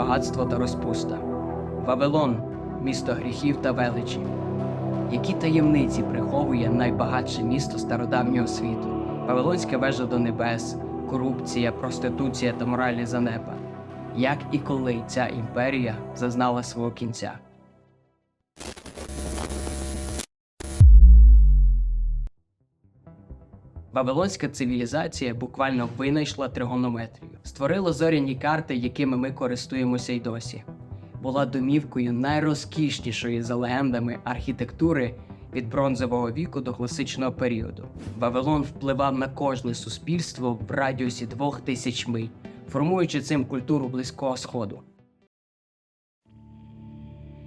багатство та розпуста. Вавилон місто гріхів та величі. Які таємниці приховує найбагатше місто стародавнього світу? Вавилонська вежа до небес, корупція, проституція та моральний занепад. Як і коли ця імперія зазнала свого кінця? Вавилонська цивілізація буквально винайшла тригонометрію, створила зоряні карти, якими ми користуємося й досі. Була домівкою найрозкішнішої за легендами архітектури від бронзового віку до класичного періоду. Вавилон впливав на кожне суспільство в радіусі двох тисяч миль, формуючи цим культуру близького сходу.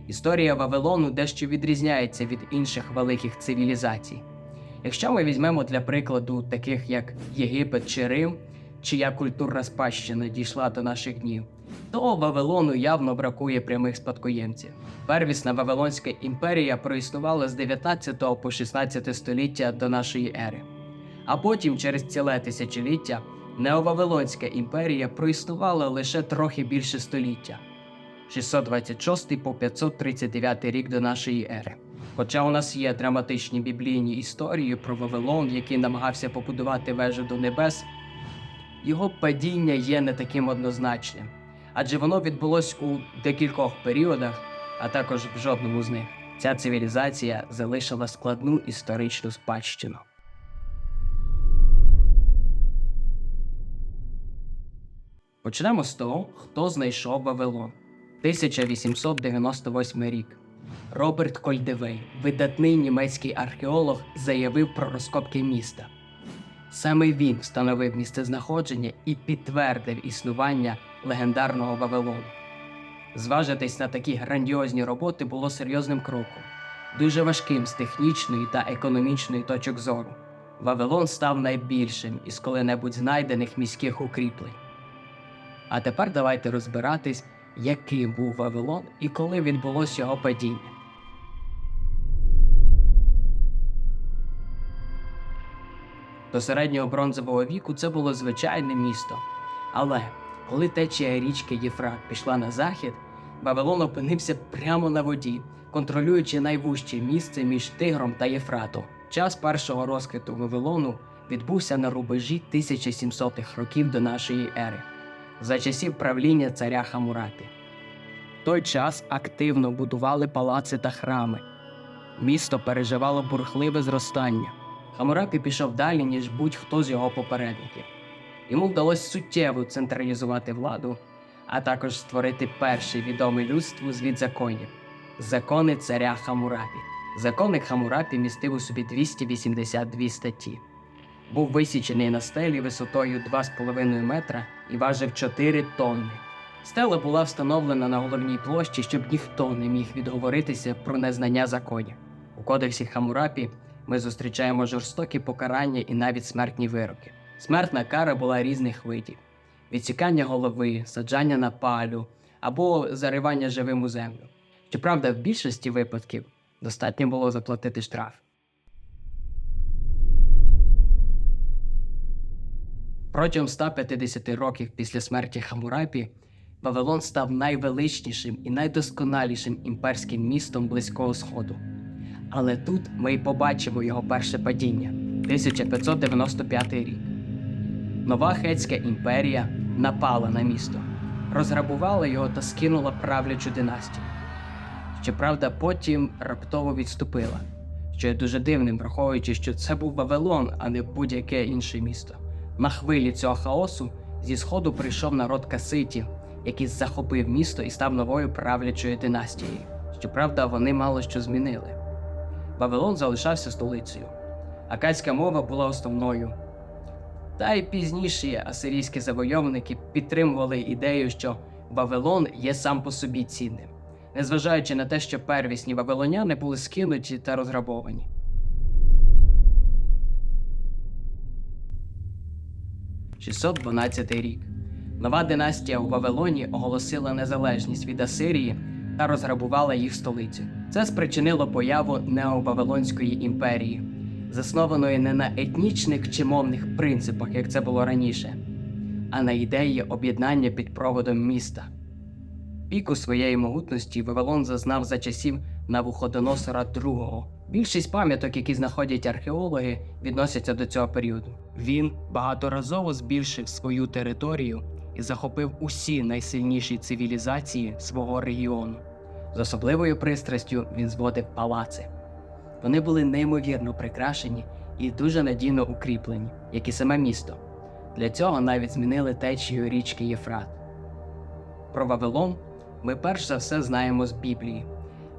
Історія Вавилону дещо відрізняється від інших великих цивілізацій. Якщо ми візьмемо для прикладу таких як Єгипет чи Рим, чия культурна спадщина дійшла до наших днів, то Вавилону явно бракує прямих спадкоємців. Первісна Вавилонська імперія проіснувала з 19 по 16 століття до нашої ери. А потім, через ціле тисячоліття, Неовавилонська імперія проіснувала лише трохи більше століття 626 по 539 рік до нашої ери. Хоча у нас є драматичні біблійні історії про Вавилон, який намагався побудувати вежу до небес, його падіння є не таким однозначним, адже воно відбулось у декількох періодах, а також в жодному з них. Ця цивілізація залишила складну історичну спадщину. Почнемо з того, хто знайшов Вавилон. 1898 рік. Роберт Кольдевей, видатний німецький археолог, заявив про розкопки міста. Саме він встановив місцезнаходження і підтвердив існування легендарного Вавилону. Зважитись на такі грандіозні роботи було серйозним кроком, дуже важким з технічної та економічної точок зору. Вавилон став найбільшим із коли-небудь знайдених міських укріплень. А тепер давайте розбиратись, яким був Вавилон і коли відбулось його падіння. До середнього бронзового віку це було звичайне місто. Але коли течія річки Єфрат пішла на захід, Вавилон опинився прямо на воді, контролюючи найвужче місце між Тигром та Єфратом. Час першого розквіту Вавилону відбувся на рубежі 1700-х років до нашої ери, за часів правління царя Хамурапі. В той час активно будували палаци та храми. Місто переживало бурхливе зростання. Хамурапі пішов далі, ніж будь-хто з його попередників. Йому вдалося суттєво централізувати владу, а також створити перший відомий людству звід законів закони царя Хамурапі. Законник Хамурапі містив у собі 282 статті. Був висічений на стелі висотою 2,5 метра і важив 4 тонни. Стела була встановлена на головній площі, щоб ніхто не міг відговоритися про незнання законів. У кодексі Хамурапі ми зустрічаємо жорстокі покарання і навіть смертні вироки. Смертна кара була різних видів: відсікання голови, саджання на палю або заривання живим у землю. Щоправда, в більшості випадків достатньо було заплатити штраф. Протягом 150 років після смерті Хамурапі Вавилон став найвеличнішим і найдосконалішим імперським містом Близького Сходу. Але тут ми й побачимо його перше падіння 1595 рік. Нова Хетська імперія напала на місто, розграбувала його та скинула правлячу династію. Щоправда, потім раптово відступила, що є дуже дивним, враховуючи, що це був Вавилон, а не будь-яке інше місто. На хвилі цього хаосу зі сходу прийшов народ каситів, який захопив місто і став новою правлячою династією. Щоправда, вони мало що змінили. Вавилон залишався столицею. Акадська мова була основною. Та й пізніші асирійські завойовники підтримували ідею, що Вавилон є сам по собі цінним, незважаючи на те, що первісні вавилоняни були скинуті та розграбовані. «612 рік. Нова династія у Вавилоні оголосила незалежність від Асирії та розграбувала їх столицю. Це спричинило появу Неовавилонської імперії, заснованої не на етнічних чи мовних принципах, як це було раніше, а на ідеї об'єднання під проводом міста. Піку своєї могутності Вавилон зазнав за часів Навуходоносора II. Більшість пам'яток, які знаходять археологи, відносяться до цього періоду. Він багаторазово збільшив свою територію і захопив усі найсильніші цивілізації свого регіону. З особливою пристрастю він зводив палаци. Вони були неймовірно прикрашені і дуже надійно укріплені, як і саме місто. Для цього навіть змінили течію річки Єфрат. Про Вавилон ми перш за все знаємо з Біблії,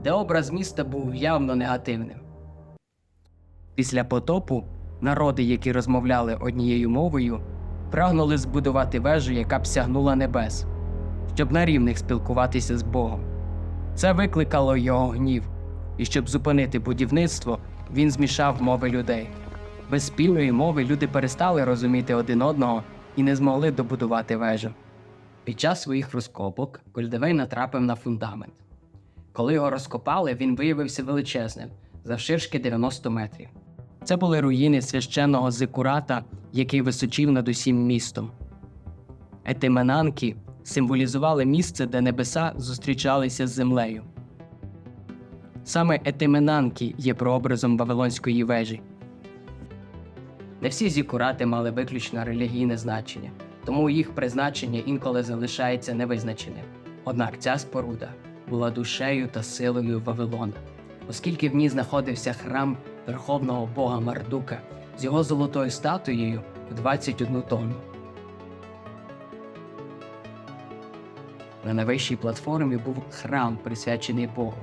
де образ міста був явно негативним. Після потопу народи, які розмовляли однією мовою, прагнули збудувати вежу, яка б сягнула небес, щоб на рівних спілкуватися з Богом. Це викликало його гнів, і щоб зупинити будівництво, він змішав мови людей. Без спільної мови люди перестали розуміти один одного і не змогли добудувати вежу. Під час своїх розкопок Кольдевей натрапив на фундамент. Коли його розкопали, він виявився величезним, завширшки 90 метрів. Це були руїни священного зикурата, який височив над усім містом. Етименанки символізували місце, де небеса зустрічалися з землею. Саме етименанки є прообразом Вавилонської вежі. Не всі зікурати мали виключно релігійне значення, тому їх призначення інколи залишається невизначеним. Однак ця споруда була душею та силою Вавилона, оскільки в ній знаходився храм верховного бога Мардука з його золотою статуєю в 21 тонну. На найвищій платформі був храм, присвячений Богу,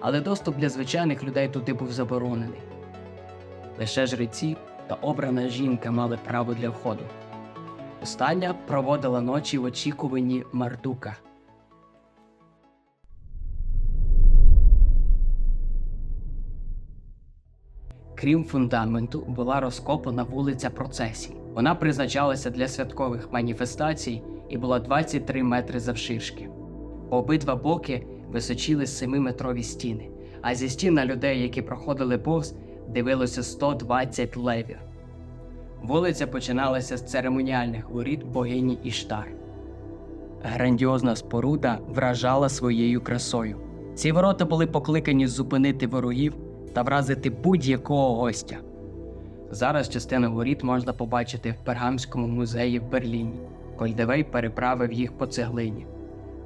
але доступ для звичайних людей туди був заборонений. Лише жреці та обрана жінка мали право для входу. Остання проводила ночі в очікуванні Мардука. Крім фундаменту, була розкопана вулиця процесій. Вона призначалася для святкових маніфестацій і була 23 метри завширшки. Обидва боки височили 7-метрові стіни, а зі стін на людей, які проходили повз, дивилося 120 левів. Вулиця починалася з церемоніальних воріт богині Іштар. Грандіозна споруда вражала своєю красою. Ці ворота були покликані зупинити ворогів та вразити будь-якого гостя. Зараз частину воріт можна побачити в Пергамському музеї в Берліні. Кольдевей переправив їх по цеглині.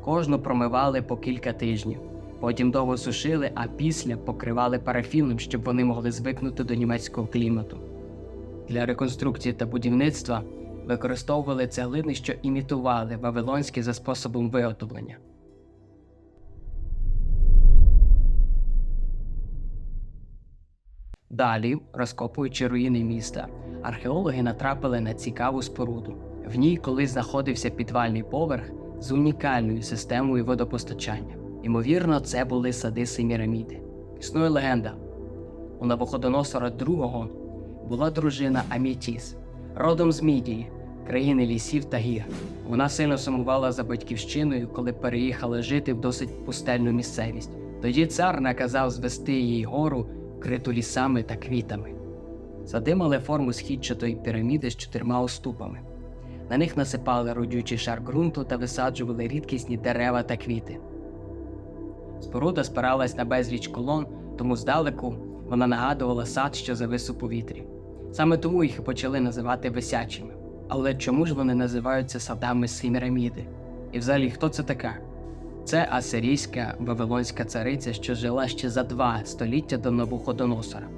Кожну промивали по кілька тижнів, потім довго сушили, а після покривали парафіном, щоб вони могли звикнути до німецького клімату. Для реконструкції та будівництва використовували цеглини, що імітували вавилонські за способом виготовлення. Далі, розкопуючи руїни міста, археологи натрапили на цікаву споруду. В ній колись знаходився підвальний поверх з унікальною системою водопостачання. Ймовірно, це були сади Семіраміди. Існує легенда. У Навуходоносора II була дружина Амітіс, родом з Мідії, країни лісів та гір. Вона сильно сумувала за батьківщиною, коли переїхала жити в досить пустельну місцевість. Тоді цар наказав звести її гору, вкриту лісами та квітами. Сади мали форму східчатої піраміди з чотирма уступами. На них насипали родючий шар ґрунту та висаджували рідкісні дерева та квіти. Споруда спиралась на безліч колон, тому здалеку вона нагадувала сад, що завис у повітрі. Саме тому їх почали називати висячими. Але чому ж вони називаються садами Семіраміди? І взагалі, хто це така? Це асирійська вавилонська цариця, що жила ще за два століття до Навуходоносора.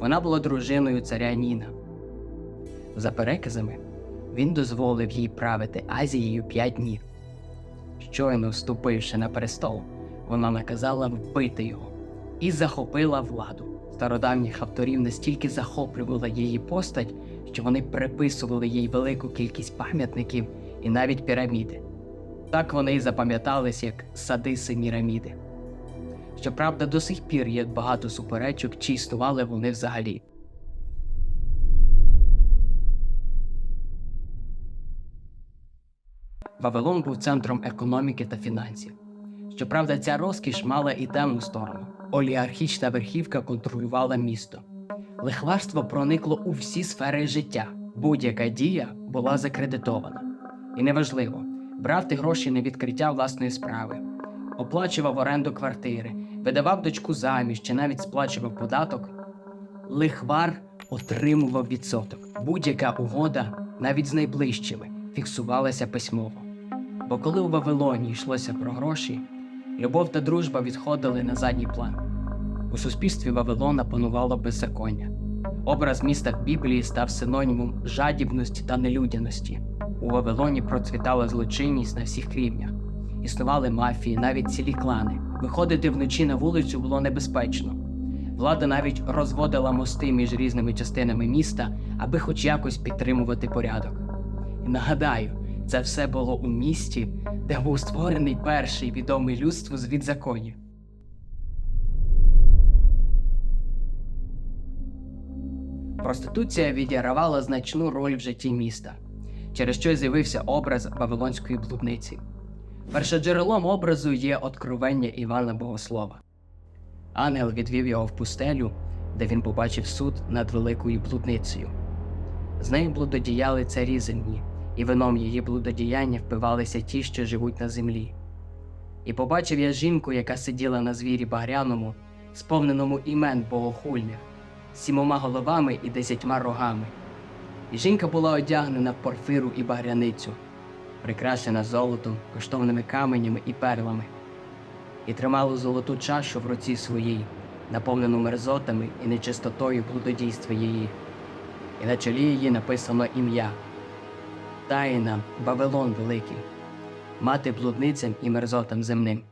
Вона була дружиною царя Ніна. За переказами, він дозволив їй правити Азією п'ять днів. Щойно вступивши на престол, вона наказала вбити його і захопила владу. Стародавніх авторів настільки захоплювала її постать, що вони приписували їй велику кількість пам'ятників і навіть піраміди. Так вони й запам'ятались як сади Семіраміди. Щоправда, до сих пір є багато суперечок, чи існували вони взагалі. Вавилон був центром економіки та фінансів. Щоправда, ця розкіш мала і темну сторону. Олігархічна верхівка контролювала місто. Лихварство проникло у всі сфери життя. Будь-яка дія була закредитована. І неважливо, брав ті гроші на відкриття власної справи, оплачував оренду квартири, видавав дочку заміж чи навіть сплачував податок, лихвар отримував відсоток. Будь-яка угода, навіть з найближчими, фіксувалася письмово. Бо коли у Вавилоні йшлося про гроші, любов та дружба відходили на задній план. У суспільстві Вавилона панувало беззаконня. Образ міста в Біблії став синонімом жадібності та нелюдяності. У Вавилоні процвітала злочинність на всіх рівнях. Існували мафії, навіть цілі клани. Виходити вночі на вулицю було небезпечно. Влада навіть розводила мости між різними частинами міста, аби хоч якось підтримувати порядок. І нагадаю, це все було у місті, де був створений перший відомий людству звід законів. Проституція відігравала значну роль в житті міста, через що з'явився образ Вавилонської блудниці. Першоджерелом образу є откровення Івана Богослова. Ангел відвів його в пустелю, де він побачив суд над великою блудницею. З нею блудодіяли царі землі, і вином її блудодіяння впивалися ті, що живуть на землі. І побачив я жінку, яка сиділа на звірі багряному, сповненому імен богохульних, сімома головами і десятьма рогами. Жінка була одягнена в порфиру і багряницю, прикрашена золотом, коштовними каменями і перлами, і тримала золоту чашу в руці своїй, наповнену мерзотами і нечистотою блудодійства її. І на чолі її написано ім'я Таїна Вавилон Великий, мати блудницям і мерзотам земним.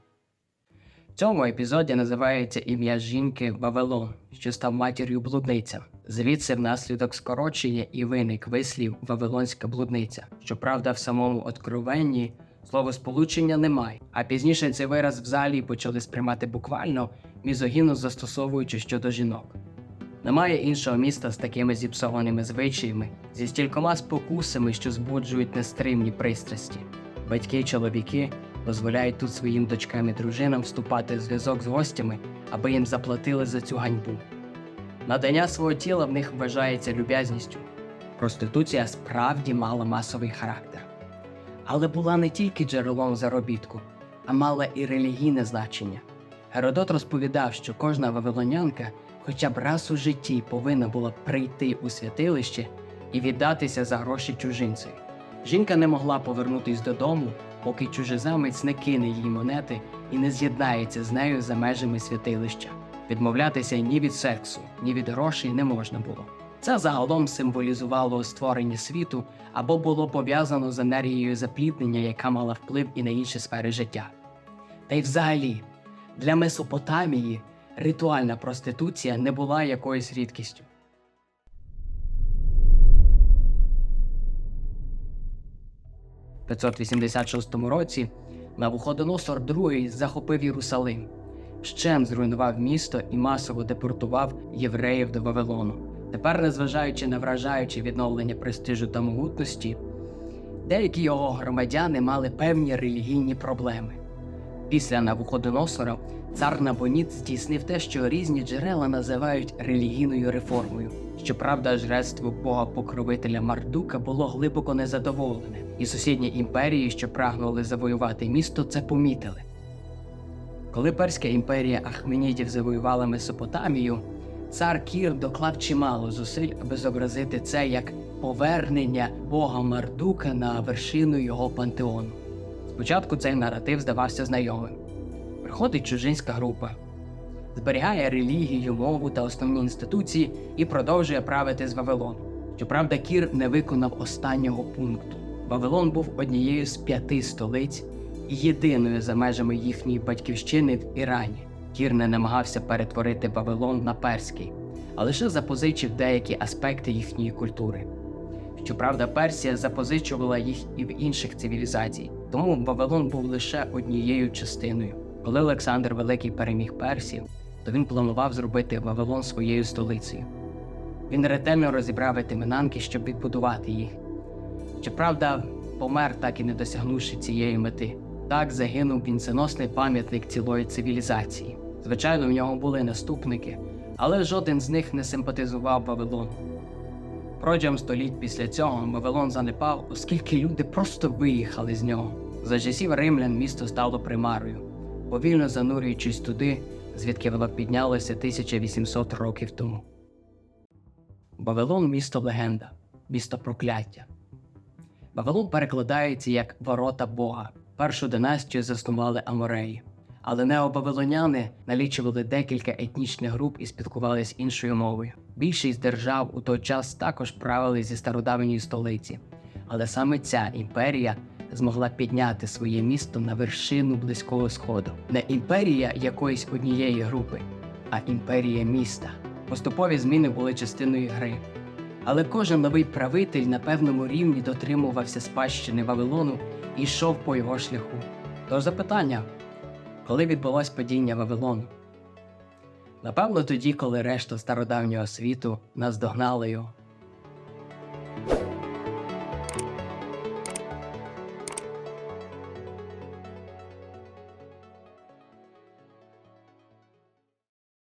Цьому епізоді називається ім'я жінки Вавилон, що став матір'ю блудницям. Звідси внаслідок скорочення і виник вислів Вавилонська блудниця. Щоправда, в самому откровенні словосполучення немає, а пізніше цей вираз в залі почали сприймати буквально, мізогінно застосовуючи щодо жінок. Немає іншого міста з такими зіпсованими звичаями, зі стількома спокусами, що збуджують нестримні пристрасті. Батьки чоловіки дозволяють тут своїм дочкам і дружинам вступати в зв'язок з гостями, аби їм заплатили за цю ганьбу. Надання свого тіла в них вважається люб'язністю. Проституція справді мала масовий характер. Але була не тільки джерелом заробітку, а мала і релігійне значення. Геродот розповідав, що кожна вавилонянка хоча б раз у житті повинна була прийти у святилище і віддатися за гроші чужинцеві. Жінка не могла повернутись додому, поки чужеземець не кине їй монети і не з'єднається з нею за межами святилища. Відмовлятися ні від сексу, ні від грошей не можна було. Це загалом символізувало створення світу або було пов'язано з енергією запліднення, яка мала вплив і на інші сфери життя. Та й взагалі, для Месопотамії ритуальна проституція не була якоюсь рідкістю. 586 році Навуходоносор II захопив Єрусалим, щем зруйнував місто і масово депортував євреїв до Вавилону. Тепер, незважаючи на вражаюче відновлення престижу та могутності, деякі його громадяни мали певні релігійні проблеми. Після Навуходоносора цар Набоніт здійснив те, що різні джерела називають релігійною реформою. Щоправда, жрецтво бога покровителя Мардука було глибоко незадоволене, і сусідні імперії, що прагнули завоювати місто, це помітили. Коли Перська імперія Ахменідів завоювала Месопотамію, цар Кір доклав чимало зусиль, аби зобразити це як повернення бога Мардука на вершину його пантеону. Спочатку цей наратив здавався знайомим. Приходить чужинська група, зберігає релігію, мову та основні інституції і продовжує правити з Вавилону. Щоправда, Кір не виконав останнього пункту. Вавилон був однією з п'яти столиць і єдиною за межами їхньої батьківщини в Ірані. Кір не намагався перетворити Вавилон на перський, а лише запозичив деякі аспекти їхньої культури. Щоправда, Персія запозичувала їх і в інших цивілізацій, тому Вавилон був лише однією частиною. Коли Олександр Великий переміг Персів, то він планував зробити Вавилон своєю столицею. Він ретельно розібрав етиминанки, щоб відбудувати їх. Щоправда, помер, так і не досягнувши цієї мети. Так загинув вінценосний пам'ятник цілої цивілізації. Звичайно, в нього були наступники, але жоден з них не симпатизував Вавилону. Протягом століть після цього Вавилон занепав, оскільки люди просто виїхали з нього. За часів римлян місто стало примарою, повільно занурюючись туди, звідки воно піднялося 1800 років тому. Вавилон місто легенда, місто прокляття. Вавилон перекладається як ворота Бога. Першу династію заснували Амореї. Але неовавилоняни налічували декілька етнічних груп і спілкувалися іншою мовою. Більшість держав у той час також правили зі стародавньої столиці, але саме ця імперія змогла підняти своє місто на вершину близького сходу. Не імперія якоїсь однієї групи, а імперія міста. Поступові зміни були частиною гри. Але кожен новий правитель на певному рівні дотримувався спадщини Вавилону і йшов по його шляху. Тож запитання, коли відбулось падіння Вавилону? Напевно, тоді, коли решта стародавнього світу наздогнала його